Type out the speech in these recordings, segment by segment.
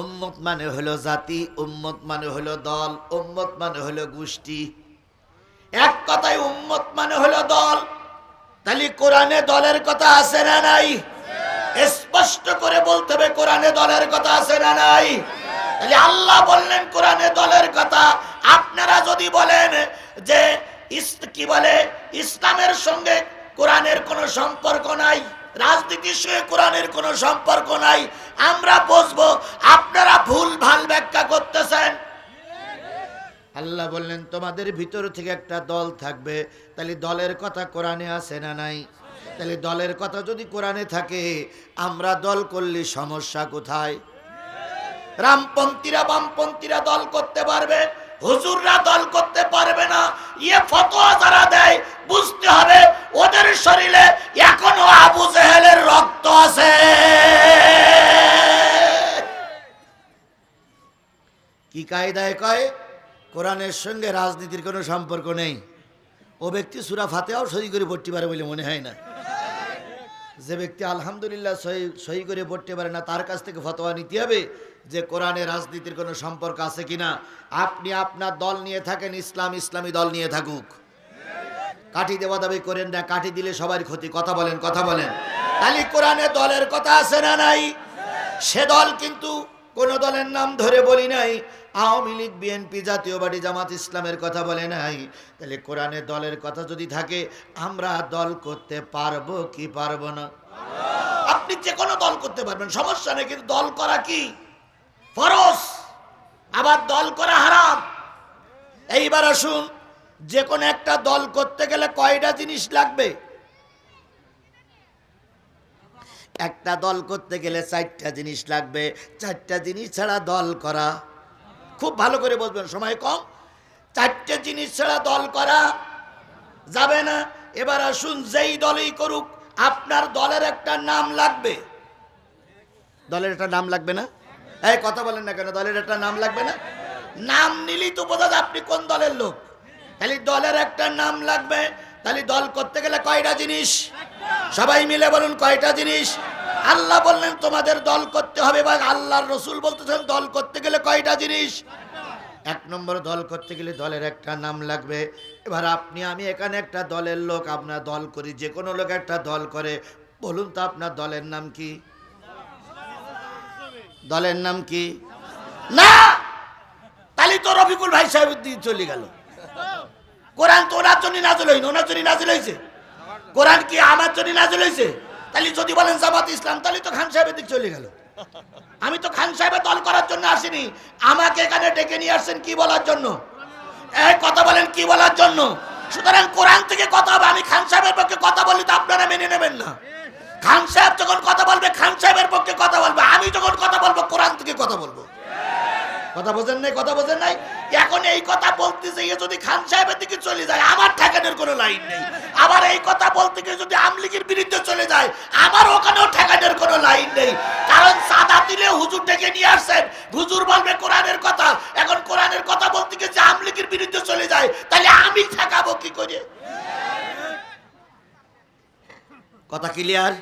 উম্মত মানে হলো জাতি, উম্মত মানে হলো দল, উম্মত মানে হলো গোষ্ঠী। এক কথায় উম্মত মানে হলো দল। তাহলে কোরআনে দলের কথা আছে না নাই? স্পষ্ট করে বলতে হবে কোরআনে দলের কথা আছে না নাই? তাহলে আল্লাহ বললেন কোরআনে দলের কথা। আপনারা যদি বলেন যে কি বলে? ইসলামের সঙ্গে কোরআনের কোনো সম্পর্ক নাই। রাজনীতির সঙ্গে কোরআনের কোনো সম্পর্ক নাই। আমরা বুঝব আপনারা ভুল ভালো ব্যাখ্যা করতেছেন। আল্লাহ বললেন তোমাদের ভিতর থেকে একটা দল থাকবে। তাহলে দলের কথা কোরআনে আছে না নাই? তাহলে দলের কথা যদি কোরআনে থাকে আমরা দল করলে সমস্যা কোথায়? রামপন্থীরা বামপন্থীরা দল করতে পারবে হুজুররা দল করতে পারবে না। ইয়ে ফতোয়া যারা দেয় বুঝতে হবে, ওদের শরীরে এখনও আবু জেহেলের রক্ত আছে। কি কায়দায় কয়? কোরআনের সঙ্গে রাজনীতির কোনো সম্পর্ক নেই। ও ব্যক্তি সুরা ফাতেও সহি করে পড়তে পারে বলে মনে হয় না। যে ব্যক্তি আলহামদুলিল্লাহ সহি সহি করে পড়তে পারে না, তার কাছ থেকে ফতোয়া নিতে হবে যে কোরআনে রাজনীতির কোনো সম্পর্ক আছে কিনা। আপনি আপনার দল নিয়ে থাকেন, ইসলাম ইসলামী দল নিয়ে থাকুক। কাঠি দেওয়া দাবি করেন না, কাঠি দিলে সবার ক্ষতি। কথা বলেন কথা বলেন। তাহলে কোরআনে দলের কথা আছে না নাই? সে দল কিন্তু কোন দলের নাম ধরে বলি নাই। আওয়ামী লীগ, বিএনপি জাতীয় পার্টি, জামাত ইসলামের কথা বলে নাই। তাহলে কোরআনে দলের কথা যদি থাকে, আমরা দল করতে পারব কি পারব না? আপনি যে কোনো দল করতে পারবেন, সমস্যা নেই, কিন্তু দল করা কি? ফরস আবার দল করা হারাম। এইবার আসুন যে কোনো একটা দল করতে গেলে কয়টা জিনিস লাগবে? একটা দল করতে গেলে চারটা জিনিস লাগবে। চারটা জিনিস ছাড়া দল করা খুব ভালো করে বলবেন, সময় কম। চারটে জিনিস ছাড়া দল করা যাবে না। এবার আসুন, যেই দলই করুক, আপনার দলের একটা নাম লাগবে। দলের একটা নাম লাগবে না? এই কথা বলেন না কেন, দলের একটা নাম লাগবে না? নাম নিলেই তো বোঝা আপনি কোন দলের লোক। তাহলে দলের একটা নাম লাগবে। তাহলে দল করতে গেলে কয়টা জিনিস? সবাই মিলে বলুন কয়টা জিনিস? আল্লাহ বললেন, তোমাদের দল করতে হবে বা আল্লাহর রসুল বলতেছেন, দল করতে গেলে কয়টা জিনিস? এক নম্বর, দল করতে গেলে দলের একটা নাম লাগবে। এবার আপনি, আমি এখানে একটা দলের লোক, আপনার দল করি, যে কোনো লোক একটা দল করে। বলুন তো, আপনার দলের নাম কি? দলের নাম কি? না! তাহলে তো রফিকুল ভাই সাহেব চলে গেল। কোরআন তো ওনার জন্য নাজল হয়নি, ওনার জন্য নাজল হয়েছে। কোরআন কি আমার জন্য নাজল হয়েছে? তাহলে যদি বলেন জামাত ইসলাম, তাহলে তো খান সাহেবের দিক চলে গেল। আমি তো খান সাহেবের দল করার জন্য আসিনি। আমাকে এখানে ডেকে নিয়ে আসছেন কি বলার জন্য? এই কথা বলেন কি বলার জন্য? সুতরাং কোরআন থেকে কথা হবে, আমি খান সাহেবের পক্ষে কথা বলি তো আপনারা মেনে নেবেন না। খান সাহেব যখন কথা বলবে, খান সাহেবের পক্ষে কথা বলবে, আমি যখন কথা বলব, কোরআন থেকে কথা বলব। কথা বোঝেন নাই, কথা বোঝেন নাই? এখন এই কথা বলতে গিয়ে যদি খান সাহেবের দিকে চলে যায়, আমার ঠেকানোর কোনো লাইন নেই। আবার এই কথা বলতে গিয়ে যদি আমলিগের বিরুদ্ধে চলে যায়, আমার ওখানেও ঠেকানোর কোনো লাইন নেই। কারণ সাদা দিলে হুজুর ডেকে নিয়ে আসছেন। হুজুর বলবে কোরআনের কথা। এখন কোরআনের কথা বলতে গিয়ে যে আমলিগের বিরুদ্ধে চলে যায়, তাহলে আমি ঠেকাবো কি করে? কথা ক্লিয়ার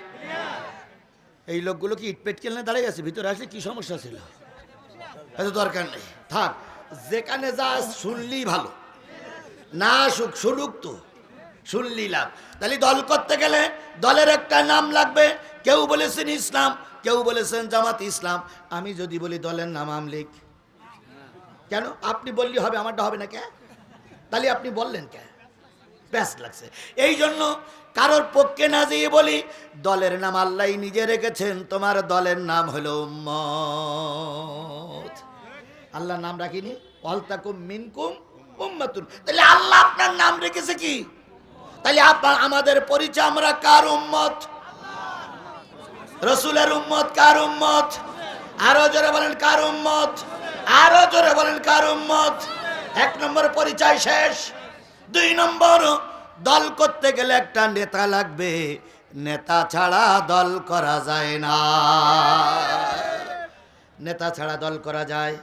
এই লোকগুলো কি ইটপেট কেলনে দাঁড়িয়ে আছে? ভিতরে আসলে কি সমস্যা ছিল? এত দরকার নেই। থাক। যেখানে যা শুনলি ভালো। না শুক শুনুক তো, শুনলি লাভ। তাহলে দল করতে গেলে দলের একটা নাম লাগবে, কেউ বলেছেন ইসলাম, কেউ বলেছেন জামাত ইসলাম। আমি যদি বলি দলের নাম আমলিক। কেন? আপনি বললি হবে, আমারটা হবে না কে? তাহলে আপনি বললেন কে? ব্যাস লাগছে। এই জন্য কারোর পক্ষে না যেয়ে বলি, দলের নাম আল্লাহ নিজে রেখেছেন, তোমার দলের নাম হলো উম্মত। আল্লাহ নাম রাখিনি। অলতাকুম মিনকুম উম্মাতুন। তাহলে আল্লাহ আপনার নাম রেখেছে কি? তাহলে আপনার আমাদের পরিচয় আমরা কার উম্মত? রসুলের উম্মত কার উম্মত? আরও জোরে বলেন কার উম্মত? আরও জোরে বলেন কার উম্মত? এক নম্বর পরিচয় শেষ। দুই নম্বর, দল করতে গেলে একটা নেতা লাগবে। নেতা ছাড়া দল করা যায় না। নেতা ছাড়া দল করা যায়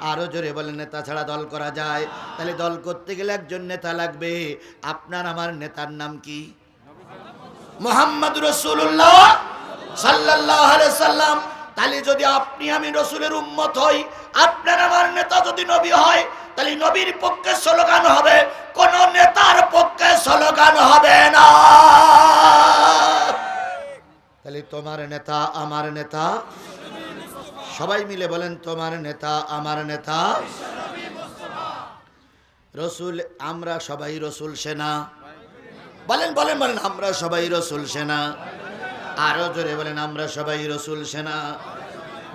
আরও জোরে বলে নেতা ছাড়া দল করা যায়। তাহলে দল করতে গেলে একজন নেতা লাগবে। আপনার, আমার নেতার নাম কি? মোহাম্মদ রসুল্লাহ সাল্লাহ সাল্লাম। তাহলে যদি আপনি, আমি রসুলের উম্মত হই, আপনার, আমার নেতা যদি নবী হয়, তাহলে নবীর পক্ষে স্লোগান হবে, কোন নেতার পক্ষে স্লোগান হবে না। তাহলে তোমার নেতা, আমার নেতা সবাই মিলে বলেন, তোমার নেতা, আমার নেতা। রসুল, আমরা সবাই রসুল সেনা। বলেন বলেন বলেন, আমরা সবাই রসুল সেনা। আরও জোরে বলেন, আমরা সবাই রসুল সেনা।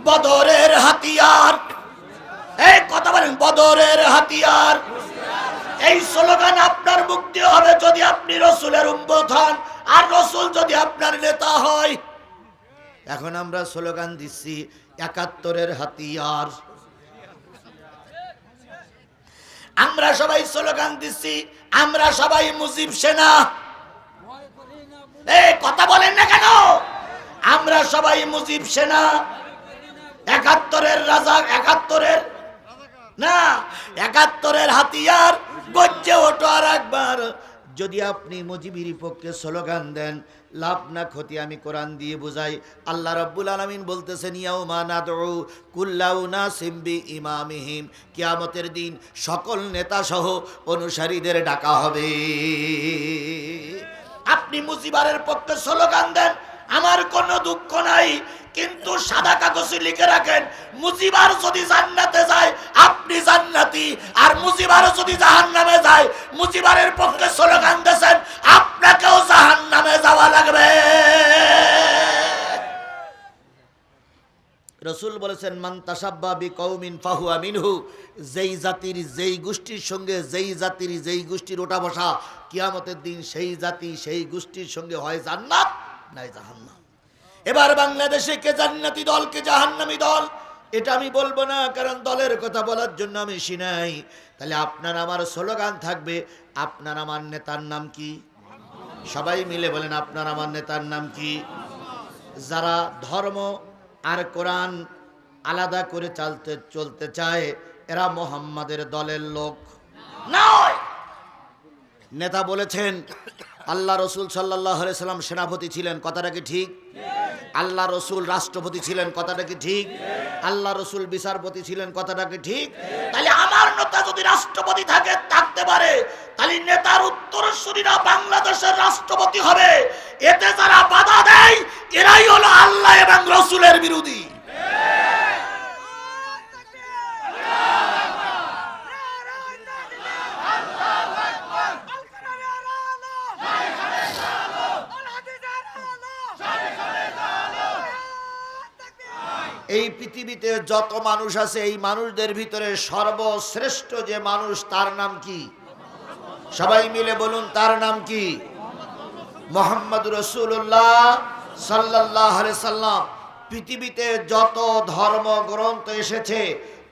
বদরের হাতিয়ার। এই কথা বলেন, বদরের হাতিয়ার। এই স্লোগান আপনার মুক্তি হবে যদি আপনি রসুলের উম্মত আর রসুল যদি আপনার নেতা হয়। এখন আমরা স্লোগান দিচ্ছি একাত্তরের হাতিয়ার। আমরা সবাই স্লোগান দিচ্ছি, আমরা সবাই মুজিব সেনা। এই, কথা বলেন না কেন? আমরা সবাই মুজিব সেনা। একাত্তরের রাজা, একাত্তরের না, একাত্তরের হাতিয়ার গজ্জে ওঠো আর একবার। যদি আপনি মুজিবির পক্ষে স্লোগান দেন, লাভ না ক্ষতি আমি কোরআন দিয়ে বুঝাই। আল্লাহ রব্বুল আলামিন বলতেছেন, ইয়াউমা নাদউ কুল্লাউনা সিম্বি ইমামিহিম কিয়ামতের দিন সকল নেতা সহ অনুসারীদের ডাকা হবে। আপনি মুজিবারের পক্ষে স্লোগান দেন, আমার কোনো দুঃখ নাই। কিন্তু সাদা কাগজে লিখে রাখেন, মুজিবার যদি জান্নাতে যায়, আপনি জান্নাতি। আর মুজিবার যদি জাহান্নামে যায়, মুজিবারের পক্ষে স্লোগান দেন আপনাকেও জাহান্নামে যাওয়া লাগবে। রসুল বলেছেন, মান তাসাব্বা বি কৌমিন ফাহুয়া মিনহু যেই জাতির যেই গোষ্ঠীর সঙ্গে, যেই জাতির যেই গোষ্ঠীর ওটা বসা, কিয়ামতের দিন সেই জাতি সেই গোষ্ঠীর সঙ্গে হয় জান্নাত, নাই জাহান্নাম। এবার বাংলাদেশে কে জান্নাতি দল, কে জাহান্নামী দল? এটা আমি বলব না, কারণ দলের কথা বলার জন্য আমি শুনাই তাহলে আপনার আমার স্লোগান থাকবে, আপনার আমার নেতার নাম কি? সবাই মিলে বলেন, আপনার আমার নেতার নাম কি? যারা ধর্ম আর কোরআন আলাদা করে চলতে চলতে চায়, এরা মোহাম্মদের দলের লোক। নয়! নেতা বলেছেন, আল্লাহ রসুল সাল্লাহ সেনাপতি ছিলেন, কথাটা কি ঠিক? আল্লাহ রসুল রাষ্ট্রপতি ছিলেন, কথাটা কি ঠিক? আল্লাহ রসুল বিচারপতি ছিলেন, কথাটা কি ঠিক? তাহলে আমার নেতা যদি রাষ্ট্রপতি থাকে, থাকতে পারে। তাহলে নেতার উত্তরসূরিরা বাংলাদেশের রাষ্ট্রপতি হবে। এতে যারা বাধা দেয়, এরাই হলো আল্লাহ এবং রসুলের বিরোধী। এই পৃথিবীতে যত মানুষ আছে, এই মানুষদের ভিতরে সর্বশ্রেষ্ঠ যে মানুষ, তার নাম কি? সবাই মিলে বলুন, তার নাম কি? মোহাম্মদ রসুল্লাহ সাল্লাহ সাল্লাম। পৃথিবীতে যত ধর্ম গ্রন্থ এসেছে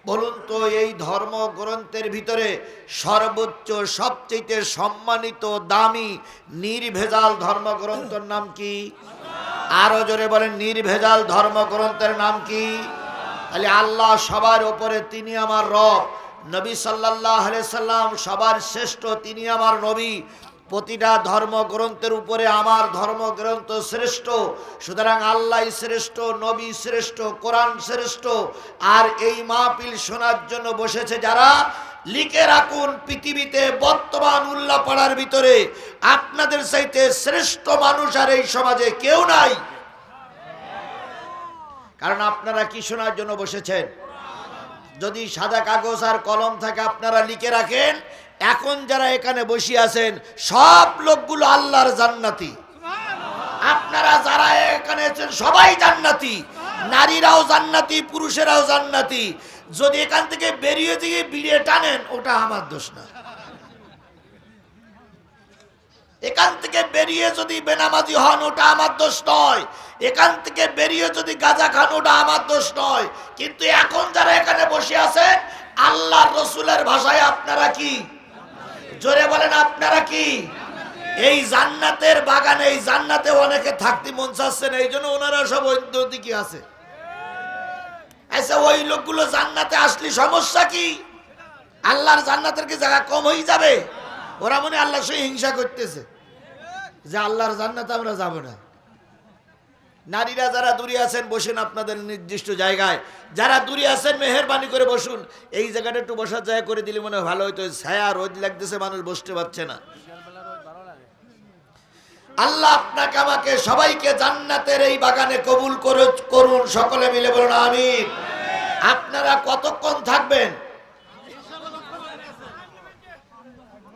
বলুন তো এই ধর্ম গ্রন্থের ভিতরে সর্বোচ্চ সবচেয়ে সম্মানিত, দামি, নির্ভেজাল ধর্মগ্রন্থের নাম কি? আরও জোরে বলেন, নির্ভেজাল ধর্মগ্রন্থের নাম কি? তাহলে আল্লাহ সবার উপরে, তিনি আমার রব। নবী সাল্লাহ সাল্লাম সবার শ্রেষ্ঠ, তিনি আমার নবী। প্রতিটা ধর্মগ্রন্থের উপরে আমার ধর্মগ্রন্থ শ্রেষ্ঠ, সুতরাং আল্লাহ শ্রেষ্ঠ, নবী শ্রেষ্ঠ, কোরআন শ্রেষ্ঠ, আর এই মাহপিল শোনার জন্য বসেছে যারা, লিখে রাখুন পৃথিবীতে বর্তমান উল্লাপাড়ার ভিতরে, আপনাদের চাইতে শ্রেষ্ঠ মানুষ আর এই সমাজে কেউ নাই। কারণ আপনারা কি শোনার জন্য বসেছেন? যদি সাদা কাগজ আর কলম থাকে আপনারা লিখে রাখেন এখন যারা এখানে বসে আছেন, সব লোকগুলো আল্লাহর জান্নাতি। আপনারা যারা এখানে আছেন, সবাই জান্নাতি। নারীরাও জান্নাতি, পুরুষেরাও জান্নাতি। যদি এখান থেকে বেরিয়ে দিয়ে বিড়িয়ে টানেন, ওটা আমার দোষ না। এখান থেকে বেরিয়ে যদি বেনামাজি হন, ওটা আমার দোষ নয়। এখান থেকে বেরিয়ে যদি গাঁজা খান, ওটা আমার দোষ নয়। কিন্তু এখন যারা এখানে বসে আছেন আল্লাহ রসুলের ভাষায় আপনারা কি? জোরে বলেন, আপনারা কি? এই জান্নাতের বাগানে, এই জান্নাতে অনেকে থাকতে মন চাচ্ছেন এই জন্য ওনারা সব দিকে আছে। আচ্ছা ওই লোকগুলো জান্নাতে আসলে সমস্যা কি? আল্লাহর জান্নাতের কি জায়গা কম হয়ে যাবে? ওরা মনে আল্লাহ সে হিংসা করতেছে। যে আল্লাহর জান্নাতে আমরা যাব না। নারীরা যারা দূরে আছেন, বসেন আপনাদের নির্দিষ্ট জায়গায়। যারা দূরে আছেন, মেহরবানি করে বসুন। এই জায়গাটা একটু বসার জায়গা করে দিলে মনে হয় ভালো হতো ছায়া, রোদ লাগতেছে, মানুষ বসতে পারছে না। আল্লাহ আপনাকে, আমাকে সবাইকে জান্নাতের এই বাগানে কবুল করে- করুন। সকলে মিলে বলুন আমি আপনারা কতক্ষণ থাকবেন?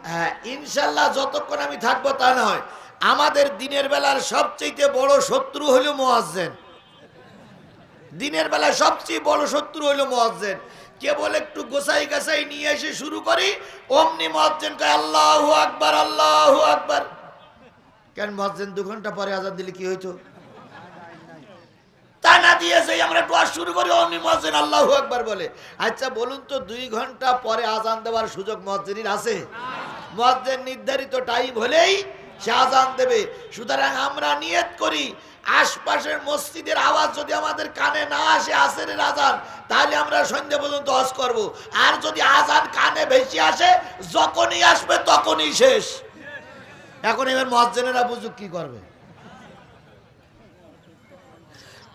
হ্যাঁ ইনশাল্লাহ যতক্ষণ আমি থাকব তা নয়। আমাদের দিনের বেলার সবচেয়ে বড় শত্রু হলো মোয়াজ্জেন। দিনের বেলা সবচেয়ে বড় শত্রু হলো মোয়াজ্জেন। কেবল একটু গোসাই গাছাই নিয়ে এসে শুরু করি, অমনি মোয়াজ্জেন কয়, আল্লাহু আকবার আল্লাহু আকবার। কেন মোয়াজ্জেন, দু ঘণ্টা পরে আজাদ দিলে কি হইতো? তা না দিয়েছে আমরা দোয়া শুরু করি, অমনি মসজিদ আল্লাহু আকবার বলে। আচ্ছা বলুন তো, দুই ঘণ্টা পরে আজান দেওয়ার সুযোগ মসজিদের আছে? মসজিদ নির্ধারিত টাইম হলেই সে আজান দেবে। সুতরাং আমরা নিয়ত করি, আশপাশের মসজিদের আওয়াজ যদি আমাদের কানে না আসে আসেরের আজান, তাহলে আমরা সন্ধ্যা পর্যন্ত হজ করব। আর যদি আজান কানে বেশি আসে, যখনই আসবে তখনই শেষ। এখন এবার মসজিদেরা বুঝুক কি করবে।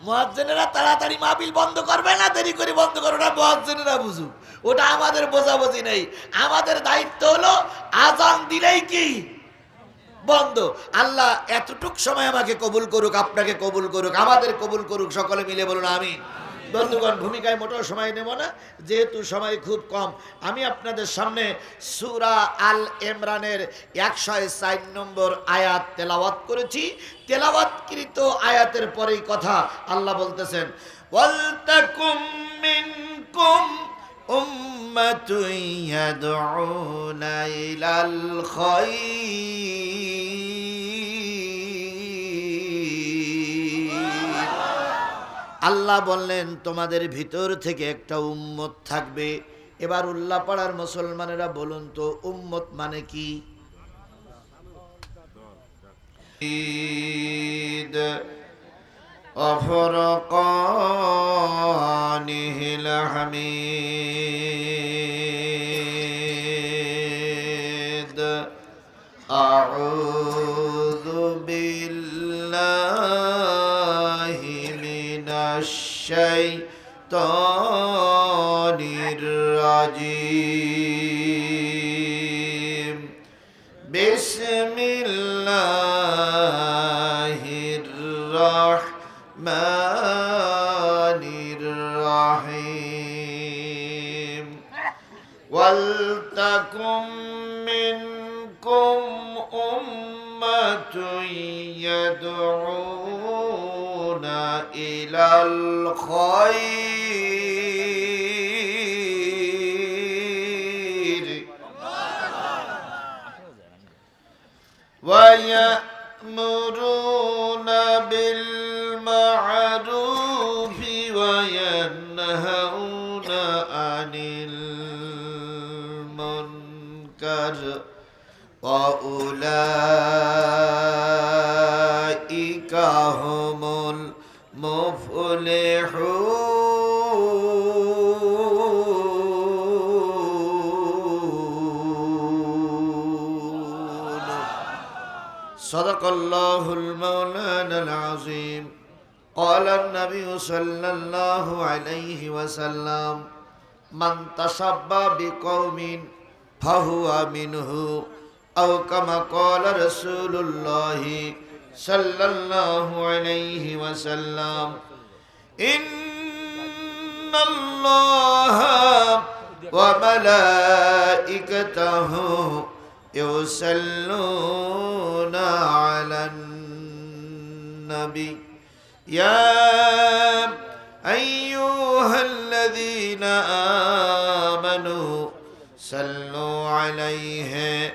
মহাজনেরা তাড়াতাড়ি মাহবিল বন্ধ করবে না? দেরি করে বন্ধ করবে না? মহাজনেরা বুঝুক। ওটা আমাদের বোঝাবুঝি নেই। আমাদের দায়িত্ব হলো আজান দিলেই কি? বন্ধ। আল্লাহ এতটুক সময় আমাকে কবুল করুক, আপনাকে কবুল করুক, আমাদের কবুল করুক, সকলে মিলে বলুন আমি বন্ধুগণ, ভূমিকায় মোটেও সময় নেব না, যেহেতু সময় খুব কম। আমি আপনাদের সামনে সুরা আল ইমরানের একশো চার নম্বর আয়াত তেলাওয়াত করেছি। তেলাওয়াতকৃত আয়াতের পরেই কথা আল্লাহ বলতেছেন ওয়ালতাকুম মিনকুম উম্মাতুন ইয়াদউনা ইলাল খায়র আল্লাহ বললেন তোমাদের ভিতর থেকে একটা উম্মত থাকবে এবার উল্লাহ পাড়ার মুসলমানেরা বলুন তো উম্মত মানে কি ঈদ وفرقانه الحميد منكم أمة يدعون إلى الخير ويأمرون وأولئك هم المفلحون صدق الله المولانا العظيم قال النبي صلى الله عليه وسلم من تشبى بقوم فهو منه أو كما قال رسول الله صلى الله عليه وسلم. إن الله وملائكته يصلون على النبي. يا أيها الذين آمنوا صلوا عليه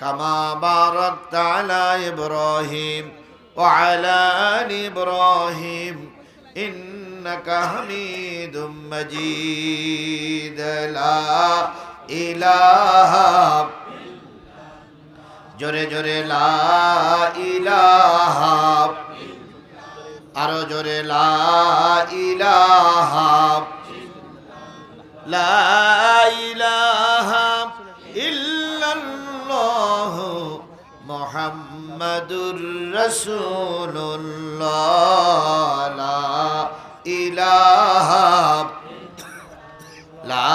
كما باركت على إبراهيم وعلى آل إبراهيم إنك إنك حميد مجيد لا إله জোরে জোরে লা ইলাহা আরো জোরে লা ইলাহা লা ইলাহা ইল্লাল্লাহ মুহাম্মাদুর রাসূলুল্লাহ লা ইলাহা লা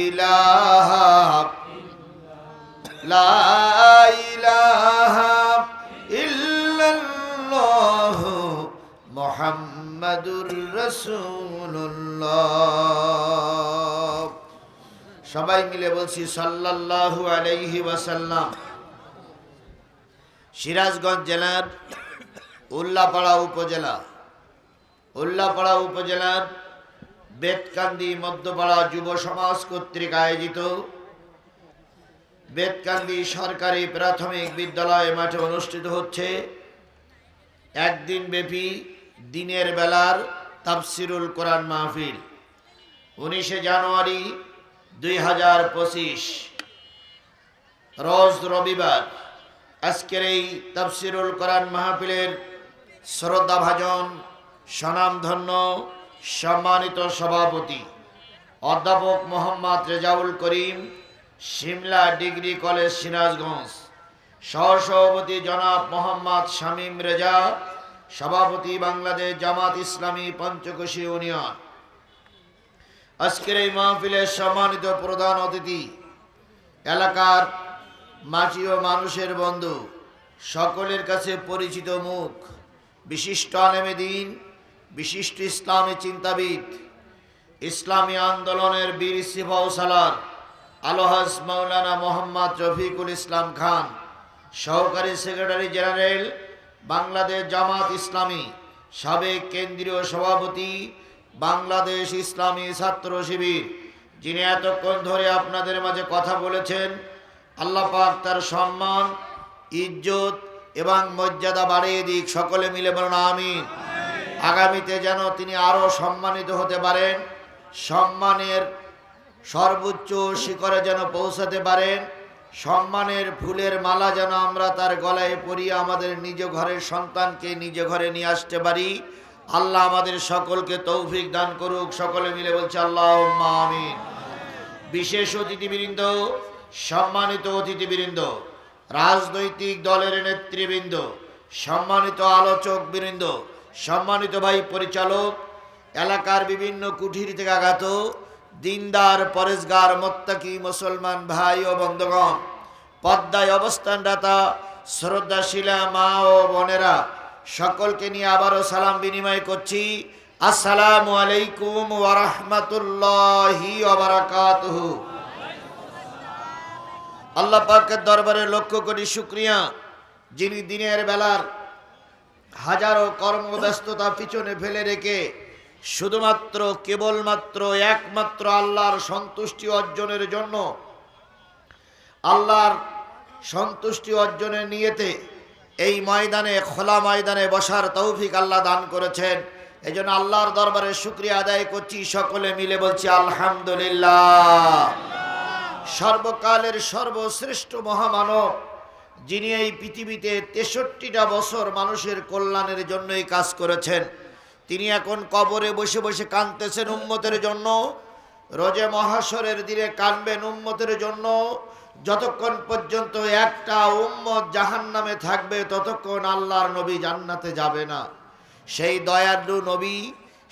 ইলাহা লা ইলাহা ইল্লাল্লাহ মুহাম্মাদুর রাসূলুল্লাহ। সবাই মিলে বলছি সাল্লাল্লাহু আলাইহি ওয়াসাল্লাম। সিরাজগঞ্জ জেলার উল্লাপাড়া উপজেলা। উল্লাপাড়া উপজেলার বেতকান্দি মধ্যপাড়া যুব সমাজ কর্তৃক আয়োজিত বেতকান্দি সরকারি প্রাথমিক বিদ্যালয় মাঠে অনুষ্ঠিত হচ্ছে একদিন ব্যাপী দিনের বেলার তাফসিরুল কোরআন মাহফিল। উনিশে জানুয়ারি দুই হাজার পঁচিশ। রোজ রবিবার আজকের এই তাফসিরুল কোরআন মাহফিলের শ্রদ্ধাভাজন, স্বনামধন্য, সম্মানিত সভাপতি অধ্যাপক মোহাম্মদ রেজাউল করিম, সিমলা ডিগ্রি কলেজ, সিরাজগঞ্জ। সহসভাপতি জনাব মোহাম্মদ শামীম রেজা, সভাপতি বাংলাদেশ জামাত ইসলামী পঞ্চকোশী ইউনিয়ন। আজকের এই মাহফিলের সম্মানিত প্রধান অতিথি, এলাকার মাটি ও মানুষের বন্ধু, সকলের কাছে পরিচিত মুখ, বিশিষ্ট আলেমে দিন, বিশিষ্ট ইসলামী চিন্তাবিদ, ইসলামী আন্দোলনের বীর সিফাউসালার আলহাজ মাওলানা মোহাম্মদ রফিকুল ইসলাম খান, সহকারী সেক্রেটারি জেনারেল, বাংলাদেশ জামাত ইসলামী, সাবেক কেন্দ্রীয় সভাপতি বাংলাদেশ ইসলামী ছাত্র শিবির, যিনি এতক্ষণ ধরে আপনাদের মাঝে কথা বলেছেন, আল্লাহ পাক তার সম্মান, ইজ্জত এবং মর্যাদা বাড়িয়ে দিক। সকলে মিলে বলুন আমিন। আগামীতে যেন তিনি আরও সম্মানিত হতে পারেন, সম্মানের সর্বোচ্চ শিখরে যেন পৌঁছাতে পারেন, সম্মানের ফুলের মালা যেন আমরা তার গলায় পরিয়ে আমাদের নিজ ঘরের সন্তানকে নিজ ঘরে নিয়ে আসতে পারি। আল্লাহ আমাদের সকলকে তৌফিক দান করুক। সকলে মিলে বলছে আল্লাহ আমিন। বিশেষ অতিথিবৃন্দ, সম্মানিত অতিথিবৃন্দ, রাজনৈতিক দলের নেতৃবৃন্দ, সম্মানিত আলোচক বৃন্দ সম্মানিত ভাই পরিচালক, এলাকার বিভিন্ন কুঠির থেকে আগত দিনদার, পরেশগার, মোত্তাকি, মুসলমান ভাই ও বন্ধুগণ, পদ্মায় অবস্থানদাতা, শ্রদ্ধাশীলা মা ও বোনেরা সকলকে নিয়ে আবারও সালাম বিনিময় করছি। আসসালামু আলাইকুম ওরহমতুল্লাহি ওবরাকাতুহু আল্লাহ পাকের দরবারে লক্ষ্য করি শুক্রিয়া, যিনি দিনের বেলার হাজারো কর্মব্যস্ততা পিছনে ফেলে রেখে শুধুমাত্র, কেবলমাত্র, একমাত্র আল্লাহর সন্তুষ্টি অর্জনের জন্য, আল্লাহর সন্তুষ্টি অর্জনের নিয়েতে এই ময়দানে, খোলা ময়দানে বসার তৌফিক আল্লাহ দান করেছেন। এই জন্য আল্লাহর দরবারে শুক্রিয়া আদায় করছি, সকলে মিলে বলছি আলহামদুলিল্লাহ। সর্বকালের সর্বশ্রেষ্ঠ মহামানব, যিনি এই পৃথিবীতে তেষট্টিটা বছর মানুষের কল্যাণের জন্যই কাজ করেছেন। তিনি এখন কবরে বসে বসে কাঁদতেছেন উম্মতের জন্য, রোজে মহাসরের দিনে কানবেন উম্মতের জন্য যতক্ষণ পর্যন্ত একটা উম্মত জাহান নামে থাকবে, ততক্ষণ আল্লাহর নবী জান্নাতে যাবে না। সেই দয়ালু নবী,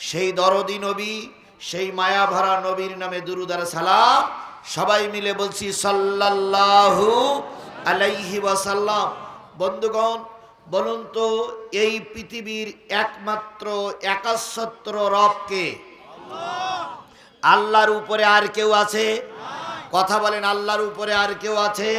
সেই দরদি নবী, সেই মায়া ভরা নবীর নামে দুরুদার সালাম সবাই মিলে বলছি সাল্লাল্লাহু আলাইহি ওয়াসাল্লাম। বন্ধুগণ, বলুন তো এই পৃথিবীর একমাত্র একাশত্র রবকে আল্লাহর উপরে আর কেউ আছে? কথা বলেন আল্লাহর উপরে আর কেউ আছে?